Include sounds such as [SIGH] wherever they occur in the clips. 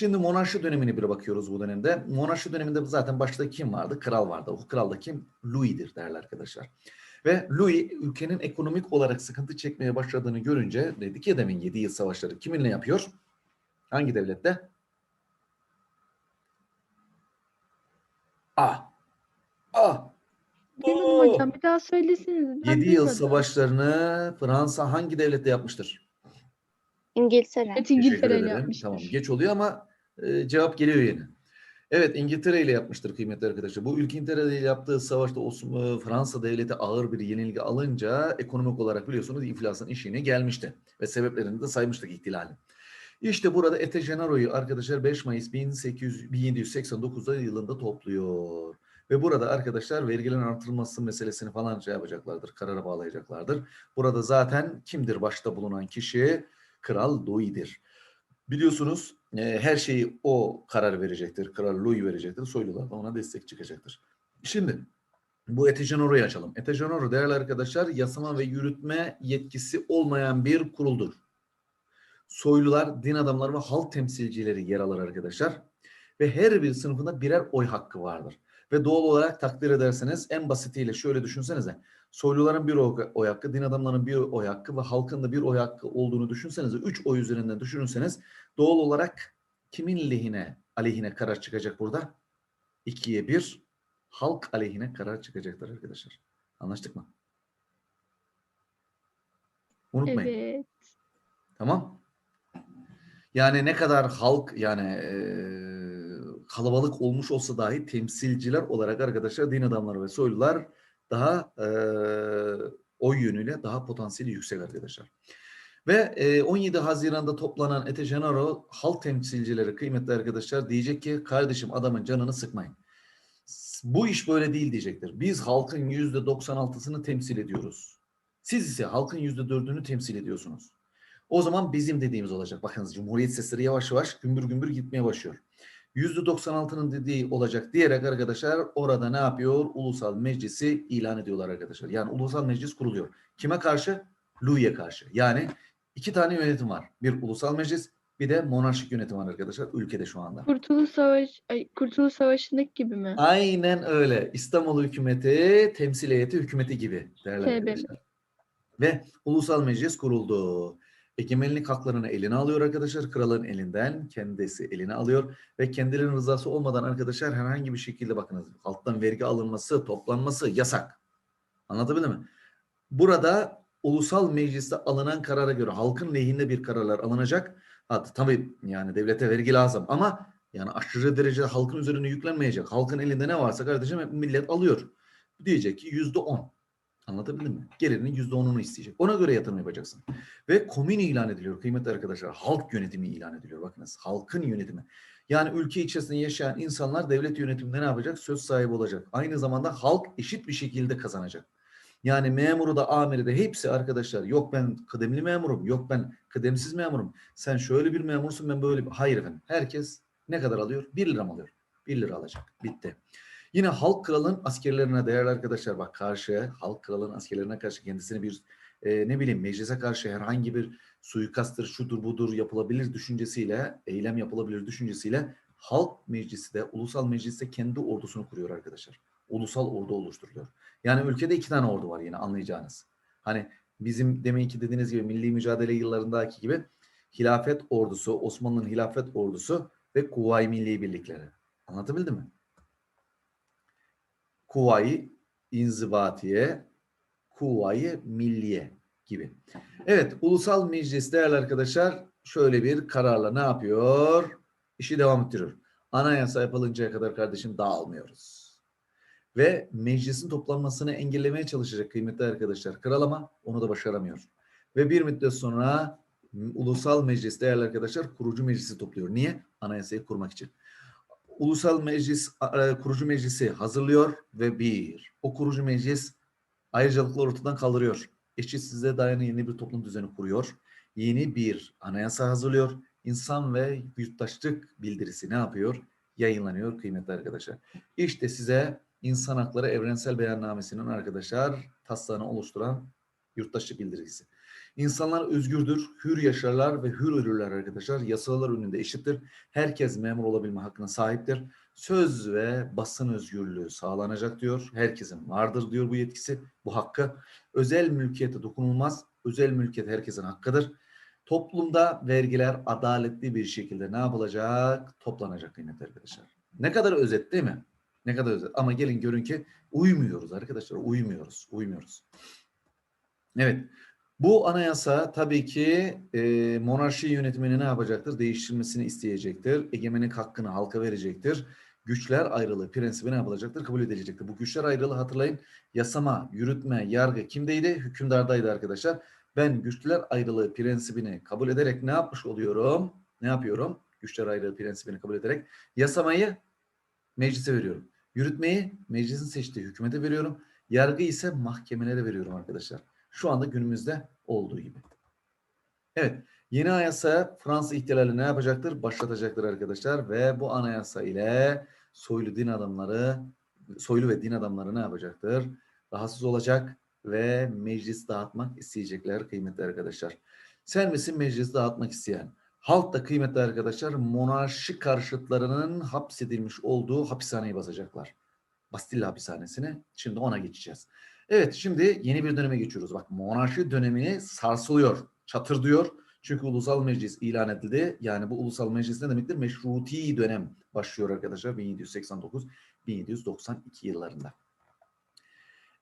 Şimdi monarşi dönemine bir bakıyoruz bu dönemde. Monarşi döneminde zaten başta kim vardı? Kral vardı. O kral da kim? Louis'dir değerli arkadaşlar. Ve Louis ülkenin ekonomik olarak sıkıntı çekmeye başladığını görünce dedi ki demin 7 yıl savaşları kiminle yapıyor? Hangi devlette? A. A. Benim Oo! hocam bir daha söyleseniz. ben 7 yıl savaşlarını Fransa hangi devlette yapmıştır? İngiltere. Evet Teşekkür İngiltere ederim. yapmıştır. Tamam geç oluyor ama e, cevap geliyor yine. Evet İngiltere ile yapmıştır kıymetli arkadaşlar. Bu ülke İngiltere ile yaptığı savaşta Osmanlı, Fransa devleti ağır bir yenilgi alınca ekonomik olarak biliyorsunuz iflasın işine gelmişti. Ve sebeplerini de saymıştık ihtilalin. İşte burada Ete Gennaro'yu arkadaşlar 5 Mayıs 1800, 1789'da yılında topluyor. Ve burada arkadaşlar vergilerin artırılması meselesini falan şey yapacaklardır, karara bağlayacaklardır. Burada zaten kimdir başta bulunan kişi? Kral Louis'dir. Biliyorsunuz e, her şeyi o karar verecektir. Kral Louis verecektir. Soylular da ona destek çıkacaktır. Şimdi bu Etejenoro'yu açalım. Etejenoro değerli arkadaşlar yasama ve yürütme yetkisi olmayan bir kuruldur. Soylular, din adamları ve halk temsilcileri yer alır arkadaşlar. Ve her bir sınıfında birer oy hakkı vardır. Ve doğal olarak takdir ederseniz en basitiyle şöyle düşünsenize. Soyluların bir oy, hakkı, din adamlarının bir oy hakkı ve halkın da bir oy hakkı olduğunu düşünsenize. Üç oy üzerinden düşünürseniz doğal olarak kimin lehine, aleyhine karar çıkacak burada? İkiye bir, halk aleyhine karar çıkacaktır arkadaşlar. Anlaştık mı? Unutmayın. Evet. Tamam. Yani ne kadar halk yani eee, kalabalık olmuş olsa dahi temsilciler olarak arkadaşlar din adamları ve soylular daha eee oy yönüyle daha potansiyeli yüksek arkadaşlar. Ve eee, 17 Haziran'da toplanan Ete Genaro halk temsilcileri kıymetli arkadaşlar diyecek ki kardeşim adamın canını sıkmayın. Bu iş böyle değil diyecektir. Biz halkın yüzde 96'sını temsil ediyoruz. Siz ise halkın yüzde 4'ünü temsil ediyorsunuz. O zaman bizim dediğimiz olacak. Bakınız Cumhuriyet sesleri yavaş yavaş gümbür gümbür gitmeye başlıyor. %96'nın dediği olacak diyerek arkadaşlar orada ne yapıyor? Ulusal meclisi ilan ediyorlar arkadaşlar. Yani ulusal meclis kuruluyor. Kime karşı? Louis'e karşı. Yani iki tane yönetim var. Bir ulusal meclis bir de monarşik yönetim var arkadaşlar ülkede şu anda. Kurtuluş Savaş, ay, Kurtuluş Savaşı'ndaki gibi mi? Aynen öyle. İstanbul hükümeti, temsil heyeti hükümeti gibi arkadaşlar. Ve ulusal meclis kuruldu. Egemenlik haklarını eline alıyor arkadaşlar. Kralın elinden kendisi eline alıyor. Ve kendilerinin rızası olmadan arkadaşlar herhangi bir şekilde bakınız alttan vergi alınması, toplanması yasak. Anlatabildim mi? Burada ulusal mecliste alınan karara göre halkın lehinde bir kararlar alınacak. Ha, tabii yani devlete vergi lazım ama yani aşırı derecede halkın üzerine yüklenmeyecek. Halkın elinde ne varsa kardeşim millet alıyor. Diyecek ki yüzde on. Anlatabildim mi? Gelirinin yüzde onunu isteyecek. Ona göre yatırım yapacaksın. Ve komün ilan ediliyor kıymetli arkadaşlar. Halk yönetimi ilan ediliyor. Bakınız halkın yönetimi. Yani ülke içerisinde yaşayan insanlar devlet yönetiminde ne yapacak? Söz sahibi olacak. Aynı zamanda halk eşit bir şekilde kazanacak. Yani memuru da amiri de hepsi arkadaşlar yok ben kıdemli memurum, yok ben kıdemsiz memurum. Sen şöyle bir memursun ben böyle bir. Hayır efendim. Herkes ne kadar alıyor? 1 lira alıyor? 1 lira alacak. Bitti. Yine halk kralın askerlerine değerli arkadaşlar bak karşı halk kralın askerlerine karşı kendisini bir e, ne bileyim meclise karşı herhangi bir suikasttır şudur budur yapılabilir düşüncesiyle eylem yapılabilir düşüncesiyle halk meclisi de ulusal mecliste kendi ordusunu kuruyor arkadaşlar. Ulusal ordu oluşturuluyor. Yani ülkede iki tane ordu var yine anlayacağınız. Hani bizim demin ki dediğiniz gibi milli mücadele yıllarındaki gibi hilafet ordusu, Osmanlı'nın hilafet ordusu ve Kuvayi Milli Birlikleri. Anlatabildim mi? Kuvayi İnzibatiye, Kuvayi Milliye gibi. Evet, Ulusal Meclis değerli arkadaşlar şöyle bir kararla ne yapıyor? İşi devam ettiriyor. Anayasa yapılıncaya kadar kardeşim dağılmıyoruz. Ve meclisin toplanmasını engellemeye çalışacak kıymetli arkadaşlar. Kral ama onu da başaramıyor. Ve bir müddet sonra Ulusal Meclis değerli arkadaşlar kurucu meclisi topluyor. Niye? Anayasayı kurmak için. Ulusal Meclis e, kurucu meclisi hazırlıyor ve bir o kurucu meclis ayrıcalıkları ortadan kaldırıyor. Eşitsizliğe dayanan yeni bir toplum düzeni kuruyor. Yeni bir anayasa hazırlıyor. İnsan ve yurttaşlık bildirisi ne yapıyor? Yayınlanıyor kıymetli arkadaşlar. İşte size İnsan Hakları Evrensel Beyannamesi'nin arkadaşlar taslağını oluşturan Yurttaşlık bildirgesi. İnsanlar özgürdür, hür yaşarlar ve hür ölürler arkadaşlar. Yasalar önünde eşittir. Herkes memur olabilme hakkına sahiptir. Söz ve basın özgürlüğü sağlanacak diyor. Herkesin vardır diyor bu yetkisi, bu hakkı. Özel mülkiyete dokunulmaz. Özel mülkiyet herkesin hakkıdır. Toplumda vergiler adaletli bir şekilde ne yapılacak? Toplanacak kıymetli arkadaşlar. Ne kadar özet değil mi? Ne kadar özet. Ama gelin görün ki uymuyoruz arkadaşlar. Uymuyoruz. Uymuyoruz. Evet. Bu anayasa tabii ki e, monarşi yönetimini ne yapacaktır? Değiştirmesini isteyecektir. Egemenlik hakkını halka verecektir. Güçler ayrılığı prensibi ne yapılacaktır? Kabul edilecektir. Bu güçler ayrılığı hatırlayın. Yasama, yürütme, yargı kimdeydi? Hükümdardaydı arkadaşlar. Ben güçler ayrılığı prensibini kabul ederek ne yapmış oluyorum? Ne yapıyorum? Güçler ayrılığı prensibini kabul ederek yasamayı meclise veriyorum. Yürütmeyi meclisin seçtiği hükümete veriyorum. Yargı ise mahkemelere veriyorum arkadaşlar. Şu anda günümüzde olduğu gibi. Evet. Yeni anayasa Fransız ihtilali ne yapacaktır? Başlatacaktır arkadaşlar ve bu anayasa ile soylu din adamları soylu ve din adamları ne yapacaktır? Rahatsız olacak ve meclis dağıtmak isteyecekler kıymetli arkadaşlar. Sen misin meclis dağıtmak isteyen? Halk da kıymetli arkadaşlar monarşi karşıtlarının hapsedilmiş olduğu hapishaneyi basacaklar. Bastille hapishanesine. Şimdi ona geçeceğiz. Evet şimdi yeni bir döneme geçiyoruz. Bak monarşi dönemi sarsılıyor, çatırdıyor. Çünkü ulusal meclis ilan edildi. Yani bu ulusal meclis ne demektir? Meşruti dönem başlıyor arkadaşlar 1789-1792 yıllarında.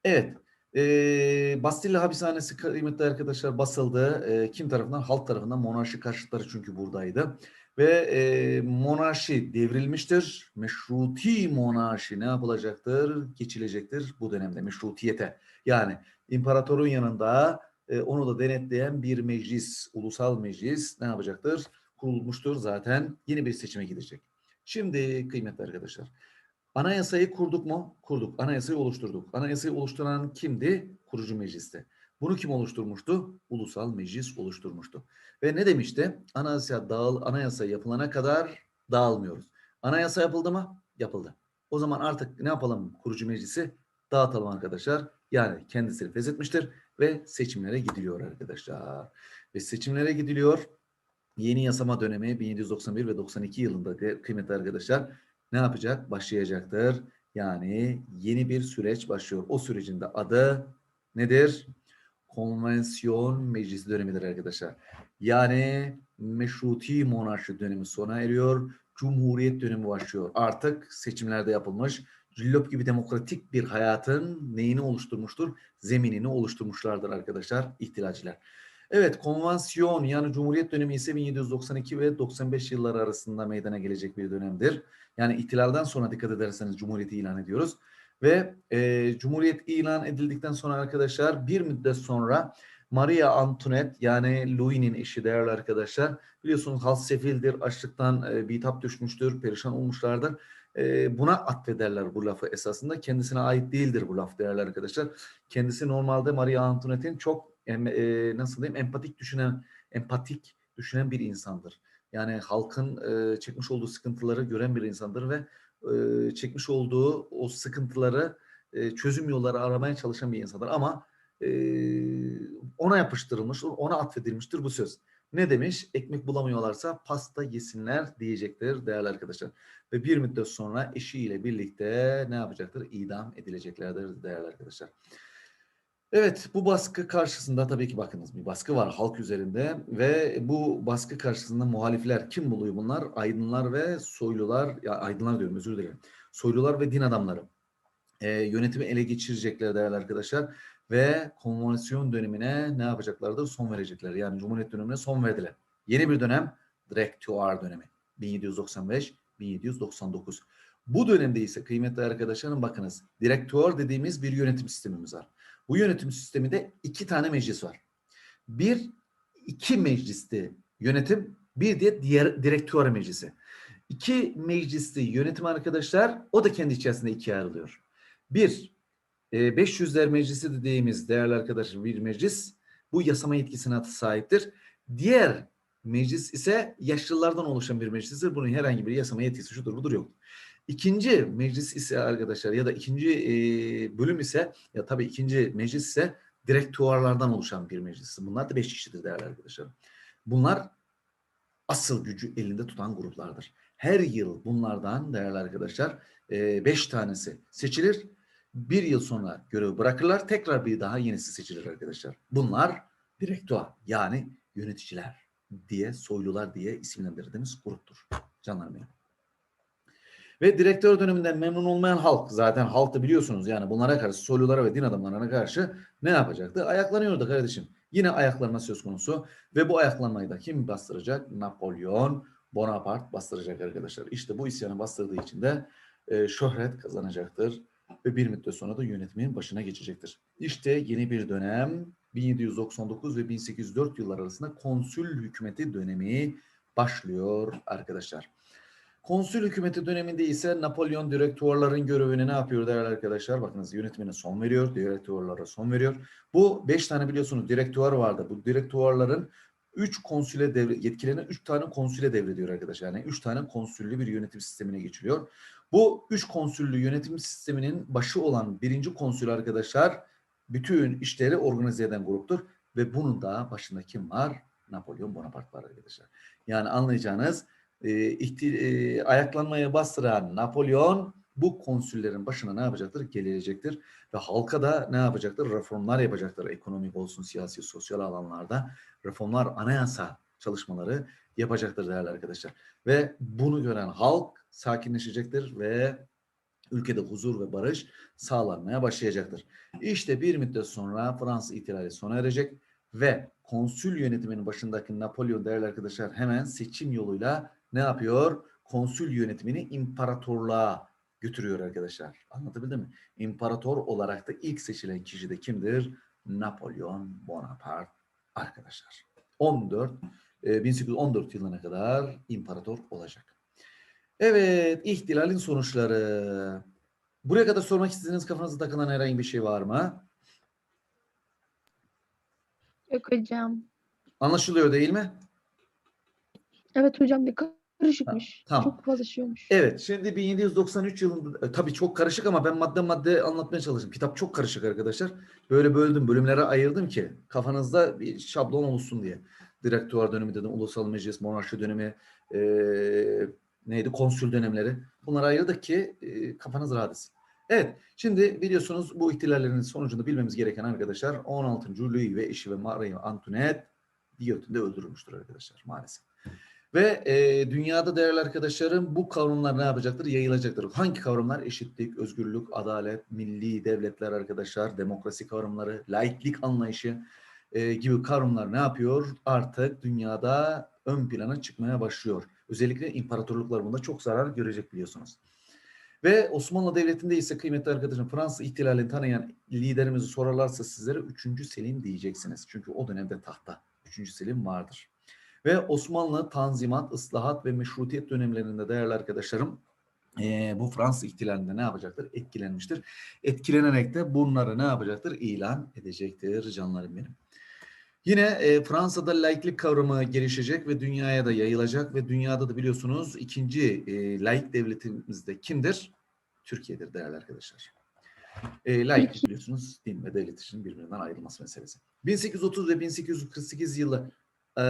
Evet. E, Bastille hapishanesi kıymetli arkadaşlar basıldı. E, kim tarafından? Halk tarafından monarşi karşıtları çünkü buradaydı. Ve e, monarşi devrilmiştir. Meşruti monarşi ne yapılacaktır? Geçilecektir bu dönemde meşrutiyete. Yani imparatorun yanında e, onu da denetleyen bir meclis, ulusal meclis ne yapacaktır? Kurulmuştur zaten. Yeni bir seçime gidecek. Şimdi kıymetli arkadaşlar. Anayasayı kurduk mu? Kurduk. Anayasayı oluşturduk. Anayasayı oluşturan kimdi? Kurucu meclisti. Bunu kim oluşturmuştu? Ulusal meclis oluşturmuştu. Ve ne demişti? Anayasa dağıl anayasa yapılana kadar dağılmıyoruz. Anayasa yapıldı mı? Yapıldı. O zaman artık ne yapalım? Kurucu meclisi dağıtalım arkadaşlar. Yani kendisini feshetmiştir ve seçimlere gidiliyor arkadaşlar. Ve seçimlere gidiliyor. Yeni yasama dönemi 1791 ve 92 yılında kıymetli arkadaşlar ne yapacak? Başlayacaktır. Yani yeni bir süreç başlıyor. O sürecin de adı nedir? Konvansiyon Meclisi dönemidir arkadaşlar. Yani meşruti monarşi dönemi sona eriyor. Cumhuriyet dönemi başlıyor. Artık seçimlerde yapılmış cillop gibi demokratik bir hayatın neyini oluşturmuştur? Zeminini oluşturmuşlardır arkadaşlar ihtilalciler. Evet konvansiyon yani Cumhuriyet dönemi ise 1792 ve 95 yılları arasında meydana gelecek bir dönemdir. Yani ihtilalden sonra dikkat ederseniz Cumhuriyeti ilan ediyoruz. Ve e, Cumhuriyet ilan edildikten sonra arkadaşlar bir müddet sonra Maria Antoinette yani Louis'nin eşi değerli arkadaşlar biliyorsunuz halk sefildir, açlıktan e, bitap düşmüştür, perişan olmuşlardır. E, buna atfederler bu lafı esasında. Kendisine ait değildir bu laf değerli arkadaşlar. Kendisi normalde Maria Antoinette'in çok em, e, nasıl diyeyim empatik düşünen empatik düşünen bir insandır. Yani halkın e, çekmiş olduğu sıkıntıları gören bir insandır ve e, çekmiş olduğu o sıkıntıları e, çözüm yolları aramaya çalışan bir insandır. Ama e, ona yapıştırılmış, ona atfedilmiştir bu söz. Ne demiş? Ekmek bulamıyorlarsa pasta yesinler diyecektir değerli arkadaşlar. Ve bir müddet sonra eşiyle birlikte ne yapacaktır? İdam edileceklerdir değerli arkadaşlar. Evet bu baskı karşısında tabii ki bakınız bir baskı var halk üzerinde ve bu baskı karşısında muhalifler kim buluyor bunlar? Aydınlar ve soylular, ya aydınlar diyorum özür dilerim. Soylular ve din adamları. Ee, yönetimi ele geçirecekler değerli arkadaşlar ve konvansiyon dönemine ne yapacaklardır? Son verecekler. Yani Cumhuriyet dönemine son verdiler. Yeni bir dönem direktüar dönemi. 1795-1799. Bu dönemde ise kıymetli arkadaşlarım bakınız direktüar dediğimiz bir yönetim sistemimiz var. Bu yönetim sisteminde iki tane meclis var. Bir, iki mecliste yönetim, bir de diğer direktüar meclisi. İki mecliste yönetim arkadaşlar, o da kendi içerisinde ikiye ayrılıyor. Bir, 500'ler meclisi dediğimiz değerli arkadaşlar bir meclis, bu yasama yetkisine sahiptir. Diğer meclis ise yaşlılardan oluşan bir meclistir. Bunun herhangi bir yasama yetkisi şudur budur yok. İkinci meclis ise arkadaşlar ya da ikinci e, bölüm ise ya tabii ikinci meclis ise direktörlerden oluşan bir meclis. Bunlar da beş kişidir değerli arkadaşlarım. Bunlar asıl gücü elinde tutan gruplardır. Her yıl bunlardan değerli arkadaşlar e, beş tanesi seçilir. Bir yıl sonra görevi bırakırlar. Tekrar bir daha yenisi seçilir arkadaşlar. Bunlar direktör yani yöneticiler diye soylular diye isimlendirdiğimiz gruptur. Canlarım benim. Ve direktör döneminden memnun olmayan halk zaten halk da biliyorsunuz yani bunlara karşı soylulara ve din adamlarına karşı ne yapacaktı? Ayaklanıyordu kardeşim. Yine ayaklanma söz konusu ve bu ayaklanmayı da kim bastıracak? Napolyon Bonaparte bastıracak arkadaşlar. İşte bu isyanı bastırdığı için de e, şöhret kazanacaktır ve bir müddet sonra da yönetimin başına geçecektir. İşte yeni bir dönem 1799 ve 1804 yıllar arasında konsül hükümeti dönemi başlıyor arkadaşlar. Konsül hükümeti döneminde ise Napolyon direktörlerin görevini ne yapıyor değerli arkadaşlar? Bakınız yönetimine son veriyor, direktörlere son veriyor. Bu beş tane biliyorsunuz direktör vardı. Bu direktörlerin üç konsüle devre, yetkilerini üç tane konsüle devrediyor arkadaşlar. Yani üç tane konsüllü bir yönetim sistemine geçiliyor. Bu üç konsüllü yönetim sisteminin başı olan birinci konsül arkadaşlar bütün işleri organize eden gruptur. Ve bunun da başında kim var? Napolyon Bonaparte var arkadaşlar. Yani anlayacağınız e, ihti- e, ayaklanmaya bastıran Napolyon bu konsüllerin başına ne yapacaktır? Gelecektir. Ve halka da ne yapacaktır? Reformlar yapacaktır. Ekonomik olsun, siyasi, sosyal alanlarda reformlar, anayasa çalışmaları yapacaktır değerli arkadaşlar. Ve bunu gören halk sakinleşecektir ve ülkede huzur ve barış sağlanmaya başlayacaktır. İşte bir müddet sonra Fransız ihtilali sona erecek ve konsül yönetiminin başındaki Napolyon değerli arkadaşlar hemen seçim yoluyla ne yapıyor? Konsül yönetimini imparatorluğa götürüyor arkadaşlar. Anlatabildim mi? İmparator olarak da ilk seçilen kişi de kimdir? Napolyon Bonaparte arkadaşlar. 14 e, 1814 yılına kadar imparator olacak. Evet, ihtilalin sonuçları. Buraya kadar sormak istediğiniz kafanıza takılan herhangi bir şey var mı? Yok hocam. Anlaşılıyor değil mi? Evet hocam bir karışıkmış. tamam. Çok fazla olmuş. Evet, şimdi 1793 yılında e, tabii çok karışık ama ben madde madde anlatmaya çalıştım. Kitap çok karışık arkadaşlar. Böyle böldüm, bölümlere ayırdım ki kafanızda bir şablon olsun diye. Direktör dönemi dedim, ulusal meclis, monarşi dönemi, e, neydi, konsül dönemleri. Bunları ayırdık ki e, kafanız rahat etsin. Evet, şimdi biliyorsunuz bu ihtilallerin sonucunda bilmemiz gereken arkadaşlar 16. Louis ve eşi ve Marie Antoinette giyotinde öldürülmüştür arkadaşlar maalesef. Ve e, dünyada değerli arkadaşlarım bu kavramlar ne yapacaktır? Yayılacaktır. Hangi kavramlar? Eşitlik, özgürlük, adalet, milli devletler arkadaşlar, demokrasi kavramları, laiklik anlayışı e, gibi kavramlar ne yapıyor? Artık dünyada ön plana çıkmaya başlıyor. Özellikle imparatorluklar bunda çok zarar görecek biliyorsunuz. Ve Osmanlı Devleti'nde ise kıymetli arkadaşım Fransız ihtilalini tanıyan liderimizi sorarlarsa sizlere 3. Selim diyeceksiniz. Çünkü o dönemde tahta 3. Selim vardır. Ve Osmanlı tanzimat, ıslahat ve meşrutiyet dönemlerinde değerli arkadaşlarım eee, bu Fransız ihtilalinde ne yapacaktır? Etkilenmiştir. Etkilenerek de bunları ne yapacaktır? İlan edecektir canlarım benim. Yine e, Fransa'da laiklik kavramı gelişecek ve dünyaya da yayılacak ve dünyada da biliyorsunuz ikinci e, laik devletimiz de kimdir? Türkiye'dir değerli arkadaşlar. E, laiklik biliyorsunuz din ve devlet için birbirinden ayrılması meselesi. 1830 ve 1848 yılı e,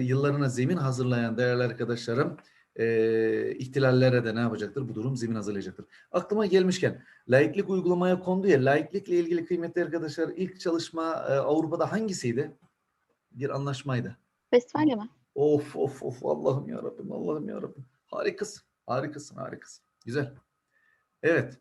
yıllarına zemin hazırlayan değerli arkadaşlarım e, ihtilallere de ne yapacaktır? Bu durum zemin hazırlayacaktır. Aklıma gelmişken laiklik uygulamaya kondu ya laiklikle ilgili kıymetli arkadaşlar ilk çalışma e, Avrupa'da hangisiydi? Bir anlaşmaydı. Vesfalya mı? Of of of Allah'ım ya Rabbim Allah'ım ya Rabbim. Harikasın. Harikasın harikasın. Güzel. Evet.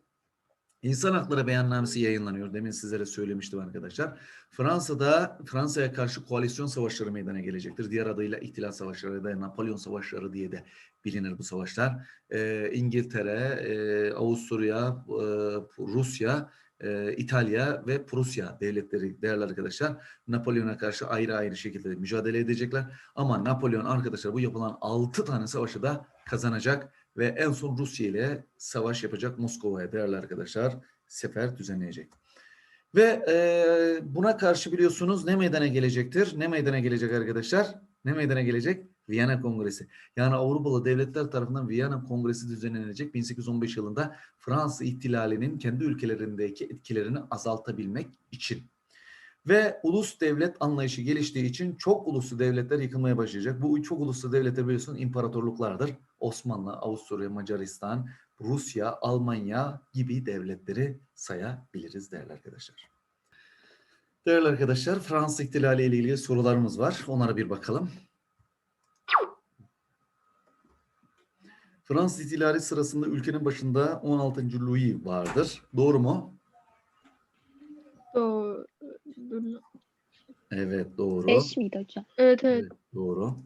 İnsan Hakları Beyannamesi yayınlanıyor. Demin sizlere söylemiştim arkadaşlar. Fransa'da Fransa'ya karşı koalisyon savaşları meydana gelecektir. Diğer adıyla İhtilal Savaşları ya da Napolyon Savaşları diye de bilinir bu savaşlar. Ee, İngiltere, e, Avusturya, e, Rusya, e, İtalya ve Prusya devletleri değerli arkadaşlar Napolyon'a karşı ayrı ayrı şekilde mücadele edecekler. Ama Napolyon arkadaşlar bu yapılan 6 tane savaşı da kazanacak ve en son Rusya ile savaş yapacak Moskova'ya değerli arkadaşlar sefer düzenleyecek. Ve e, buna karşı biliyorsunuz ne meydana gelecektir? Ne meydana gelecek arkadaşlar? Ne meydana gelecek? Viyana Kongresi. Yani Avrupalı devletler tarafından Viyana Kongresi düzenlenecek 1815 yılında Fransız ihtilalinin kendi ülkelerindeki etkilerini azaltabilmek için. Ve ulus devlet anlayışı geliştiği için çok uluslu devletler yıkılmaya başlayacak. Bu çok uluslu devletler biliyorsun imparatorluklardır. Osmanlı, Avusturya, Macaristan, Rusya, Almanya gibi devletleri sayabiliriz değerli arkadaşlar. Değerli arkadaşlar, Fransız ihtilali ile ilgili sorularımız var. Onlara bir bakalım. Fransız ihtilali sırasında ülkenin başında 16. Louis vardır. Doğru mu? Doğru. Evet, doğru. 5 miydi hocam? Evet evet. Evet, doğru.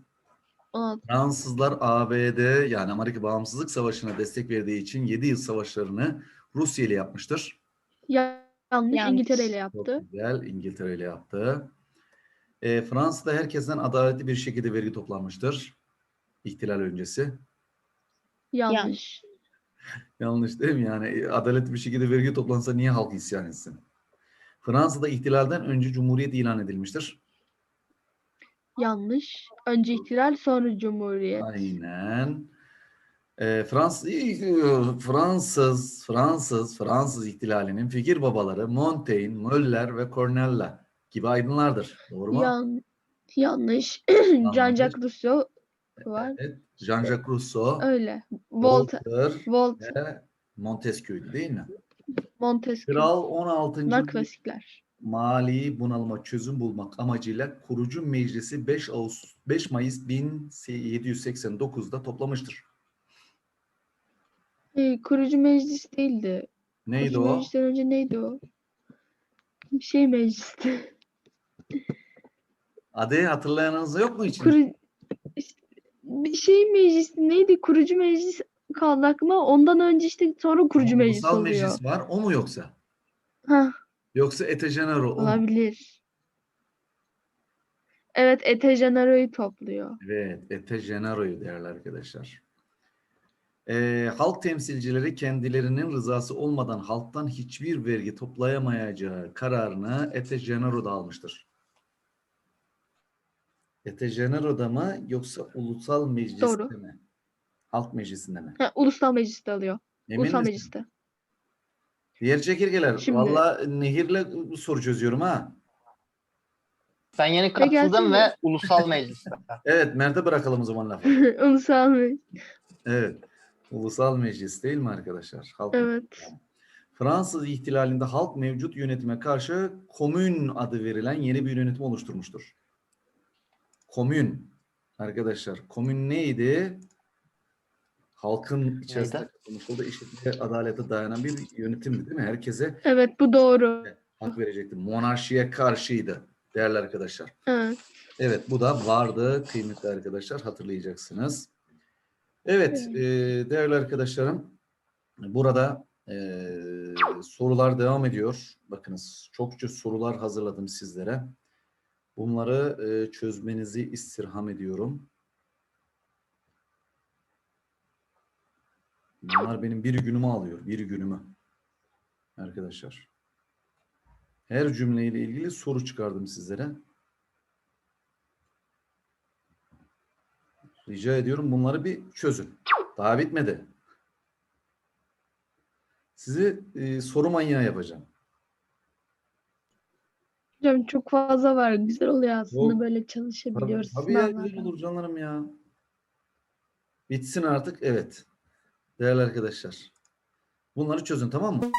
16. Fransızlar ABD yani Amerika Bağımsızlık Savaşı'na destek verdiği için 7 yıl savaşlarını Rusya ile yapmıştır. Ya- Yanlış. Yanlış. İngiltere ile Çok yaptı. güzel. İngiltere ile yaptı. E, Fransa'da herkesten adaletli bir şekilde vergi toplanmıştır. İhtilal öncesi. Yanlış. Yanlış. Yanlış değil mi? Yani e, adaletli bir şekilde vergi toplansa niye halk isyan etsin? Fransa'da ihtilalden önce cumhuriyet ilan edilmiştir. Yanlış. Önce ihtilal sonra cumhuriyet. Aynen. Ee, Fransız, Fransız, Fransız, Fransız ihtilalinin fikir babaları Montaigne, Möller ve Cornella gibi aydınlardır. Doğru mu? Yan, yanlış. [CLEARS THROAT] Jean-Jacques Rousseau var. Evet. Jean-Jacques Rousseau, Öyle. Voltaire. Voltaire Montesquieu değil mi? Montesquieu. Kral 16. Bunlar klasikler. mali bunalıma çözüm bulmak amacıyla kurucu meclisi 5 Ağustos 5 Mayıs 1789'da toplamıştır. Ee, kurucu meclis değildi. Neydi kurucu o? meclisten önce neydi o? Bir şey meclisti. Adı hatırlayanınız yok mu için? Kuru... bir şey meclisi neydi? Kurucu meclis kaldı aklıma. Ondan önce işte sonra kurucu meclis Ulusal oluyor. meclis var. O mu yoksa? Ha, Yoksa Ete Genero o mu? olabilir. Evet, Ete topluyor. Evet, Ete Genero'yu değerli arkadaşlar. Ee, halk temsilcileri kendilerinin rızası olmadan halktan hiçbir vergi toplayamayacağı kararını Ete Genero'da almıştır. Ete Genero'da mı yoksa Ulusal Meclis'te Doğru. mi? Halk Meclisi'nde mi? Ha, ulusal mecliste alıyor. Emin ulusal misin? mecliste. Diğer çekirgeler. Şimdi- Valla nehirle soru çözüyorum ha. Ben yeni katıldım mi? ve ulusal mecliste. [LAUGHS] Evet, Mert'e bırakalım o zaman lafı. [LAUGHS] ulusal meclis. Evet. Ulusal Meclis değil mi arkadaşlar? Halk Evet. Fransız ihtilalinde halk mevcut yönetime karşı komün adı verilen yeni bir yönetim oluşturmuştur. Komün. Arkadaşlar komün neydi? Halkın içerisinde Neydi? konuşulduğu eşitliğe, adalete dayanan bir yönetimdi değil mi? Herkese Evet, bu doğru. hak verecekti. Monarşiye karşıydı değerli arkadaşlar. Evet. Evet bu da vardı kıymetli arkadaşlar hatırlayacaksınız. Evet e, değerli arkadaşlarım burada e, sorular devam ediyor. Bakınız çokça sorular hazırladım sizlere. Bunları e, çözmenizi istirham ediyorum. Bunlar benim bir günümü alıyor. Bir günümü. Arkadaşlar. Her cümleyle ilgili soru çıkardım sizlere. Rica ediyorum bunları bir çözün. Daha bitmedi. Sizi e, soru manyağı yapacağım. Hocam çok fazla var. Güzel oluyor aslında Yok. böyle Tabii, çalışabiliyoruz tabii ya güzel olur canlarım ya. Bitsin artık. Evet. Değerli arkadaşlar. Bunları çözün tamam mı?